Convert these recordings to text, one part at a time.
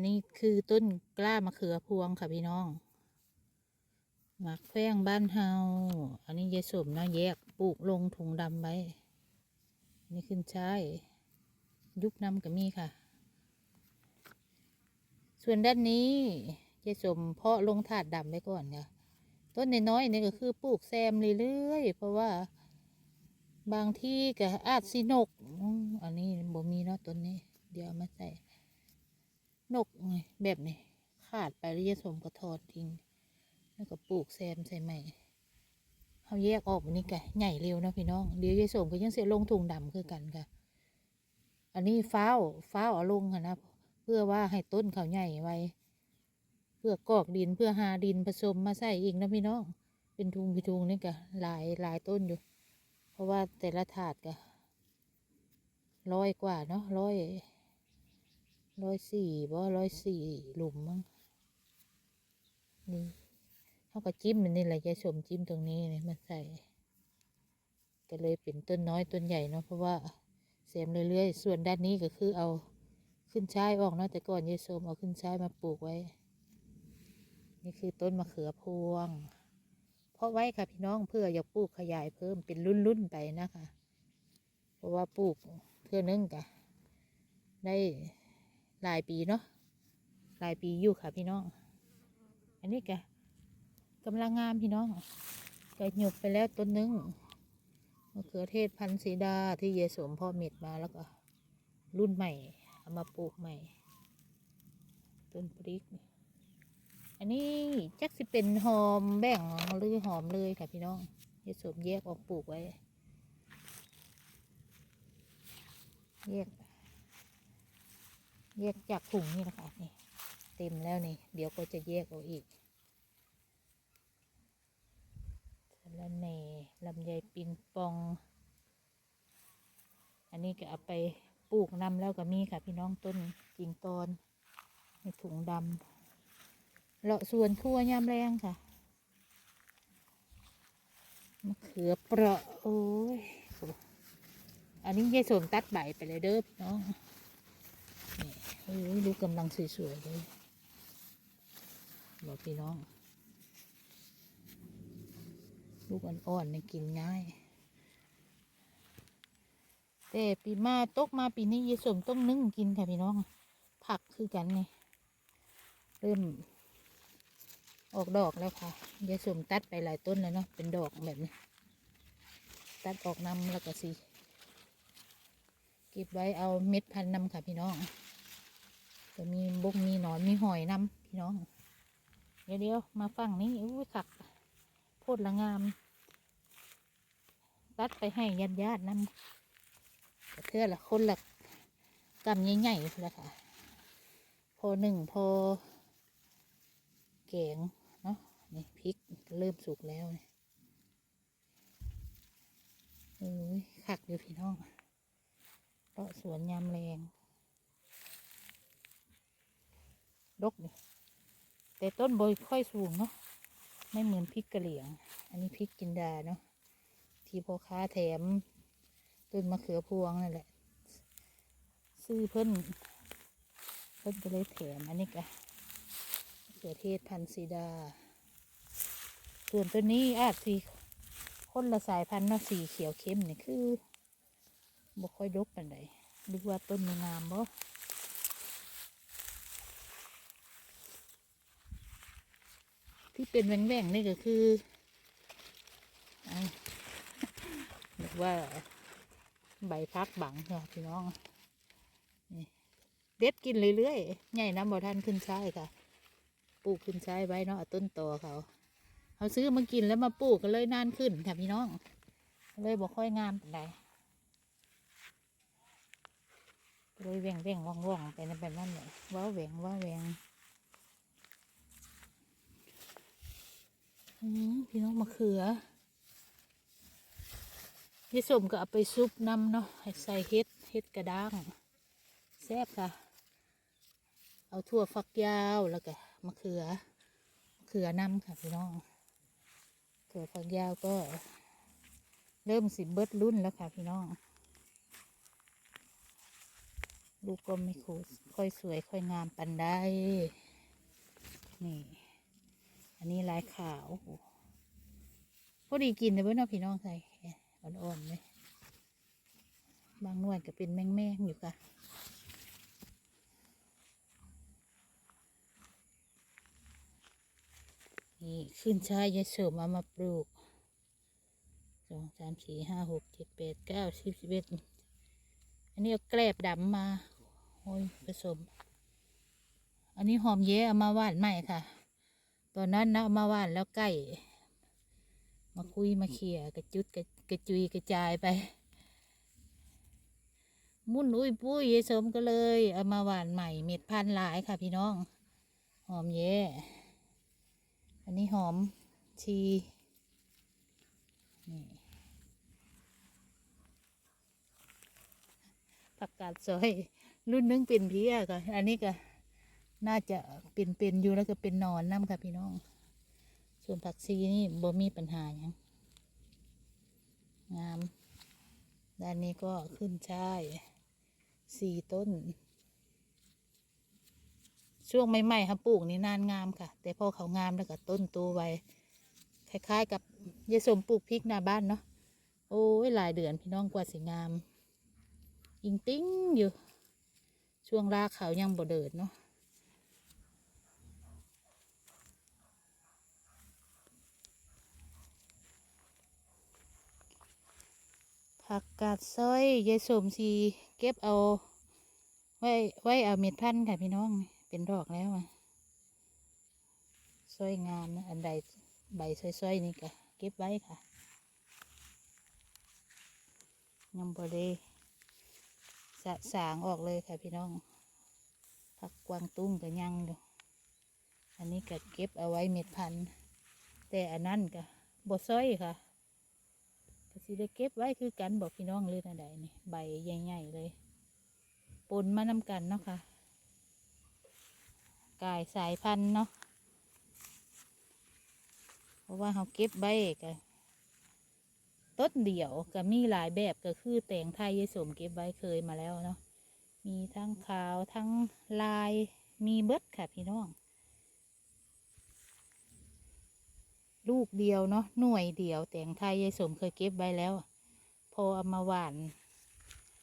นนี้คือต้นกล้ามะเขือพวงค่ะพี่น้อง หมักแข้งบ้านเฮา อันนี้ยายสมเนาะแยกปลูกลงถุงดำไว้นี่ขึ้นใช้ยุบน้ำก็มีค่ะ ส่วนด้านนี้ยายสมเพาะลงถาดดำไว้ก่อนค่ะ ต้นน้อยๆนี่ก็คือปลูกแซมเรื่อยๆเพราะว่า บางที่ก็อาจสินก อันนี้บ่มีเนาะต้นนี้ เดี๋ยวมาใส่ นกไงแบบนี้ขาดไปแล้วยายสมก็ทอดทิ้งแล้วก็ปลูกแซมใส่ใหม่เขาแยกออกวันนี้กะใหญ่เร็วนะพี่น้องเดี๋ยวยายสมก็ยังเสียลงถุงดำคือกันค่ะอันนี้ฟ้าวฟ้าวเอาลงค่ะนะเพื่อว่าให้ต้นเขาใหญ่ไว้ เพื่อกอกดินเพื่อหาดินผสมมาใส่อีกนะพี่น้องเป็นทุงพิทุงนี่กะหลายหลายต้นอยู่ เพราะว่าแต่ละถาดกะร้อยกว่าเนาะร้อย ร้อยสี่บ่ร้อยสี่หลุมมั้งนี่เขาก็จิ้มมันนี่แหละยายสมจิ้มตรงนี้เนี่ยมาใส่ก็เลยเป็นต้นน้อยต้นใหญ่เนาะเพราะว่าเสียมเรื่อยๆส่วนด้านนี้ก็คือเอาขึ้นชายออกเนาะแต่ก่อนยายสมเอาขึ้นชายมาปลูกไว้ นี่คือต้นมะเขือพวง เพราะไว้ค่ะพี่น้องเพื่ออยากปลูกขยายเพิ่มเป็นรุ่นๆไปนะคะ เพราะว่าปลูกเพื่อนึงกะได้ หลายปีเนาะหลายปีอยู่ค่ะพี่น้อง อันนี้กะกำลังงามพี่น้องก็หยกไปแล้วต้นหนึงมะเขือเทศพันธุ์สีดาที่เยสมพ่อเม็ดมาแล้วก็รุ่นใหม่เอามาปลูกใหม่ ต้นพริก อันนี้จักสิเป็นหอมแบ่งหรือหอมเลยค่ะพี่น้องเยสมแยกออกปลูกไว้ แยก แยกจากถุงนี่นะคะนี่เต็มแล้วนี่ เดี๋ยวก็จะแยกเอาอีกสะระแหน่ลำไยปิงปอง อันนี้ก็เอาไปปลูกนำแล้วก็มีค่ะพี่น้องต้นกิ่งตอนในถุงดำเลาะส่วนครัวยามแรงค่ะมะเขือเปราะโอ้ยอันนี้ยายสมตัดใบไปเลยเด้อพี่น้อง อ้ยดูกำลังสวยๆเลยบอกพี่น้อง ลูกอ่อนๆเนี่ยกินง่าย แต่ปีมาตกมาปีนี้ยายสมต้องนึ่งกินค่ะพี่น้อง ผักคือกันนี่เริ่ม ออกดอกแล้วค่ะยายสมตัดไปหลายต้นแล้วเนาะเป็นดอกแบบนี้ ตัดออกนำแล้วก็สีเก็บไว้เอาเม็ดพันนำค่ะพี่น้อง บกมีหนอนมีหอยนำพี่น้อง เดี๋ยวเดี๋ยวมาฟังนี้อุ้ยขักโพดละงาม ตัดไปให้ญาติญาตินำแต่เพื่อละคนละกำใหญ่ๆแล้วค่ะ พอหนึ่งพอแกงเนาะนี่พริกเริ่มสุกแล้วนี่โอ้ยขักอยู่พี่น้องเลาะสวนยามแรง ดกเลยแต่ต้นโบยค่อยสูงเนาะไม่เหมือนพริกกะเหลี่ยง อันนี้พริกจินดาเนาะที่พ่อค้าแถมต้นมะเขือพวงนั่นแหละ ซื้อเพิ่นเพิ่นก็เลยแถมอันนี้กะเขือเทศพันธุ์สีดา ส่วนตัวนี้อาจสีคนละสายพันธุ์เนาะสีเขียวเข้มนี่คือบ่ค่อยดกปานใดนึกว่าต้นมันงามบ่ ที่เป็นแหว่งๆนี่ก็คืออ้าวนึกว่าใบพักบังเหรอพี่น้องเด็ดกินเรื่อยๆใหญ่น้ำบ่ทันขึ้นใช้ค่ะ ปลูกขึ้นใช้ไว้เนาะต้นตอเขาเขาซื้อมากินแล้วมาปลูกกันเลยนานขึ้นค่ะพี่น้อง เลยบ่ค่อยงามปานใดเลยแหว่งแหว่งว่องว่องๆไปในแบบนั้นเลยว้าแหว่งว้าแหว่งอืม พี่น้องมะเขือยายสมก็เอาไปซุปน้ำเนาะให้ใส่เห็ดเห็ดกระด้างแซ่บค่ะ เอาถั่วฝักยาวแล้วก็มะเขือมะเขือน้ำค่ะพี่น้องถั่วฝักยาวก็ เริ่มสิเบิดรุ่นแล้วค่ะพี่น้องลูกก็ไม่คูค่อยสวยค่อยงามปันได้นี่ อันนี้ลายขาวพอดีกินเลยเพื่อนเอาพี่น้องใส่อ่อนๆเลยบางหน่วยก็เป็นแม่งๆอยู่ค่ะนี่ขึ้นชายยายเสริมเอามาปลูกสองสามสี่ห้าหกเจ็ดแปดเก้าสิบสิบเอ็ดอันนี้เอาแกลบดำมาโอ้ยผสม อันนี้หอมเย้เอามาวานใหม่ค่ะ อนนั้นนะเอามาว่านแล้วใกล้มาคุยมาเขี่ยกระจุดกระกระจุยกระจายไป มุ่นอุ้ยปุ้ยยายสมก็เลย เอามาหว่านใหม่เม็ดพันหลายค่ะพี่น้อง หอมเย้อันนี้หอมชีนี่ผักกาดซอย รุ่นนึงเป็นเพี้ยค่ะอันนี้ก็ น่าจะเป็นเป็นอยู่แล้วก็เป็นนอนน้ำค่ะพี่น้อง ส่วนผักชีนี่บ่มีปัญหาหยังงาม ด้านนี้ก็ขึ้นช่ายสี่ต้น ช่วงใหม่ๆครับปลูกนี่นานงามค่ะ แต่พอเขางามแล้วก็ต้นโตัวไวคล้ายๆกับยายสมปลูกพริกหน้าบ้านเนาะโอ้ยหลายเดือนพี่น้องกว่าสิงาม อิงติ้งอยู่ ช่วงรากเขายังบ่เดิดเนาะ ผักกาดซอยยายสมสีเก็บเอาไว้ไว้เอาเม็ดพันธุ์ค่ะพี่น้อง เป็นดอกแล้วอะสวยงามนะอันใดใบสวยๆนี่ก็เก็บไว้ค่ะยังบ่ได้สะสางออกเลยค่ะพี่น้องผักกวางตุ้งก็ยังอยู่อันนี้ก็เก็บเอาไว้เม็ดพันธุ์แต่อันนั้นก็บ่ซอยค่ะ สิได้เก็บไว้คือกันบอกพี่น้องเลยนะใดนี่ใบใหญ่ๆเลยปนมานำกันเนาะค่ะกายสายพันธุ์เนาะเพราะว่าเขาเก็บใบกันต้นเดี่ยวก็มีหลายแบบก็คือแตงไทยยายสมเก็บไว้เคยมาแล้วเนาะมีทั้งขาวทั้งลายมีเบิดค่ะพี่น้อง ลูกเดียวเนาะหน่วยเดียวแตงไทยยายสมเคยเก็บไว้แล้ว พอเอามาหว่าน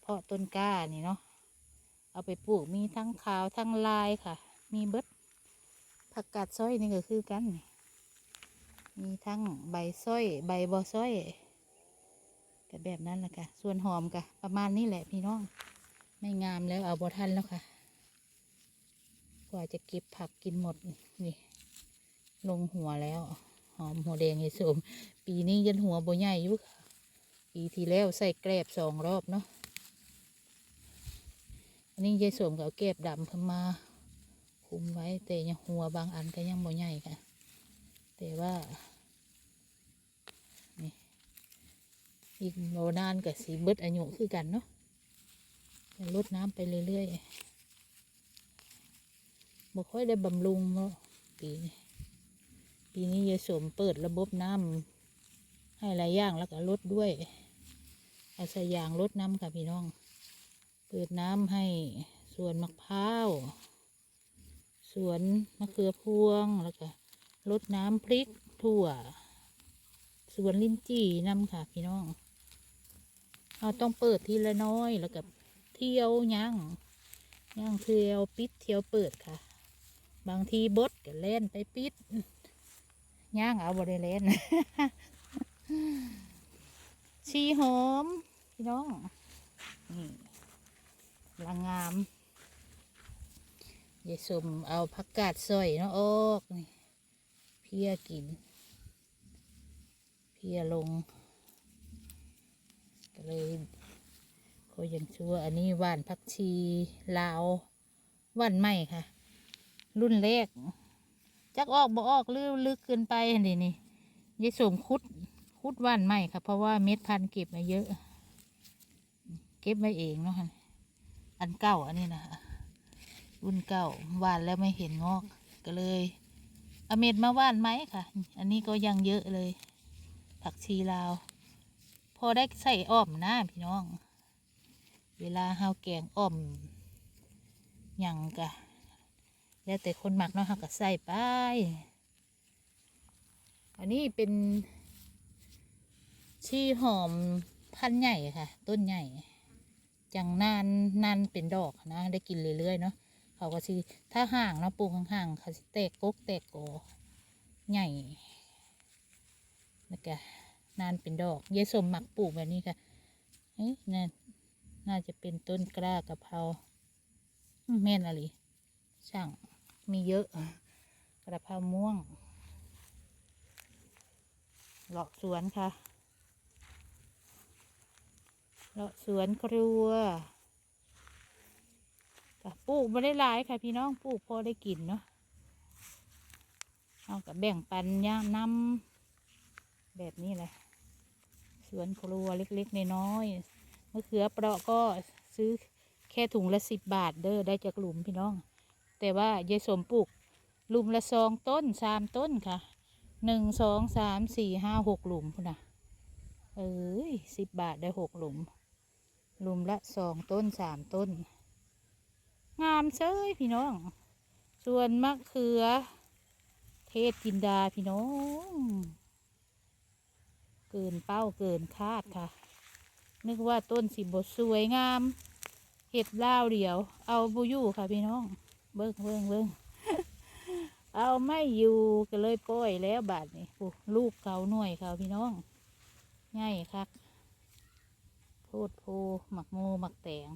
เพาะต้นกล้านี่เนาะเอาไปปลูกมีทั้งขาวทั้งลายค่ะ มีเบิดผักกาดส้อยนี่ก็คือกัน มีทั้งใบส้อย ใบบอส้อยก็แบบนั้นแหละค่ะ ส่วนหอมก็ประมาณนี้แหละพี่น้อง ไม่งามแล้วเอาบอทันแล้วค่ะ กว่าจะเก็บผักกินหมดนี่ ลงหัวแล้ว หอมหัวแดงไอ้สมปีนี้ยันหัวโบใหญ่อยู่ค่ะปีที่แล้วใส่แกลบสองรอบเนาะอันนี้ยายสมก็เอาเก็บดำเพิ่มา คุมไว้แต่ยังหัวบางอันก็ยังบ่ใหญ่ค่ะ แต่ว่านี่อีกโบนานกับสีเบิดอายุคือกันเนาะจะลดน้ำไปเรื่อยๆบ่ค่อยได้บำรุงเนาะปีนี้ ปีนี้ยายสมเปิดระบบน้ำให้หลายอย่างแล้วก็ลดด้วยเอาใส่ยางลดน้ำค่ะพี่น้อง เปิดน้ำให้สวนมะพร้าวสวนมะเขือพวงแล้วก็รดน้ำพริกถั่ว สวนลิ้นจี่น้ำค่ะพี่น้องเราต้องเปิดทีละน้อยแล้วก็เที่ยวย่างย่างเที่ยวปิดเที่ยวเปิดค่ะ บางทีบดก็เล่นไปปิด ย่างเอาบริเลนชีหอมพี่น้องนี่ละงงามยายสมเอาผักกาดซอยเนาะออกนี่เพียกิน เพียลง ก็เลยก็ยังชั่วอันนี้ว่านผักชีลาวว่านใหม่ค่ะ รุ่นแรก จักออกบ่ออกลือลึกเกินไปนี่นี่ยายสมคุดคุดว่านใหม่ค่ะเพราะว่าเม็ดพันธุ์เก็บมาเยอะ เก็บไว้เองเนาะอันเก่าอันนี้นะคะรุ่นเก่าหวานแล้วไม่เห็นงอกก็เลยเอาเม็ดมาว่านไหมค่ะ อันนี้ก็ยังเยอะเลย ผักชีลาว พอได้ใส่อ้อมนะพี่น้อง เวลาเฮาแกงอ้อมยังกะ แล้วแต่คนหมักเนาะค่ะก็ใส่ไป อันนี้เป็นชีหอมพันใหญ่ค่ะ ต้นใหญ่จังนานนานเป็นดอกนะ ได้กินเรื่อยๆเนาะเขาก็สิถ้าห่างเนาะปลูกห่างๆเขาสิแตกกกแตกโกใหญ่แล้วก็นานเป็นดอกยายสมหมักปลูกแบบนี้ค่ะเอ๊ะน่าน่าจะเป็นต้นกล้ากะเพราแม่นอะไรช่าง มีเยอะ กระเพราม่วงเลาะสวนค่ะเลาะสวนครัวปลูกไม่ได้หลายค่ะพี่น้องปลูกพอได้กินเนาะเอากับแบ่งปันย่างน้ำแบบนี้แหละสวนครัวเล็กๆน้อยๆมะเขือเปราะก็ซื้อแค่ถุงละสิบบาทเด้อได้จากหลุมพี่น้อง แต่ว่ายายสมปลูกหลุมละสองต้นสามต้นค่ะหนึ่งสองสามสี่ห้าหกหลุมพุ่นนะเอ้ยสิบบาทได้หกหลุมหลุมละสองต้นสามต้น งามเซยพี่น้อง ส่วนมะเขือ เทศจินดาพี่น้อง เกินเป้าเกินคาดค่ะ นึกว่าต้นสิบสวยงาม เห็ดล่าวเดียว เอาบุยู่ค่ะพี่น้อง เบิ้งเบิ้งเบิ้งเอาไม่อยู่ก็เลยปล่อยแล้วบาทนี่โอ้ลูกเขาหน่วยเขาพี่น้องง่ายคักโพดโพหมักโมหมักแตง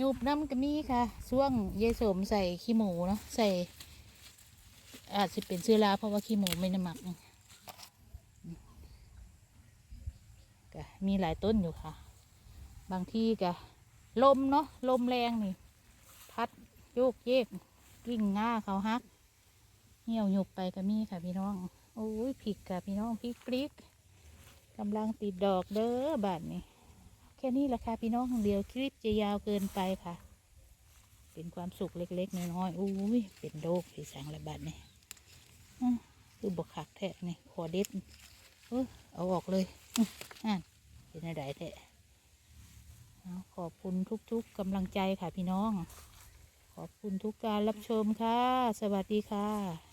ยุบน้ำก็มีค่ะ ช่วงเยายสมใส่ขี้หมูเนาะใส่ อาจจะเป็นเชื้อราเพราะว่าขี้หมูไม่น้ำหมักก็มีหลายต้นอยู่ค่ะ บางที่ก็ ลมเนาะลมแรงนี่ พัดโยกเยกกิ่งง่าเขาฮัก เหี่ยวหยุบไปก็มีค่ะพี่น้องโอ้ยผิกค่ะพี่น้องพริกปริกกำลังติดดอกเด้อบาทนี้แค่นี้แหละค่ะพี่น้องเดียวคลิปจะยาวเกินไปค่ะ เป็นความสุขเล็กๆน้อยๆอุ้ยเป็นโรคผีสังระบาดนี่อื้อคือบกขักแทะนี่ขอเด็ดเออเอาออกเลยอ่านเป็นอะไรแทะ ขอบคุณทุกๆกำลังใจค่ะพี่น้อง ขอบคุณทุกการรับชมค่ะ สวัสดีค่ะ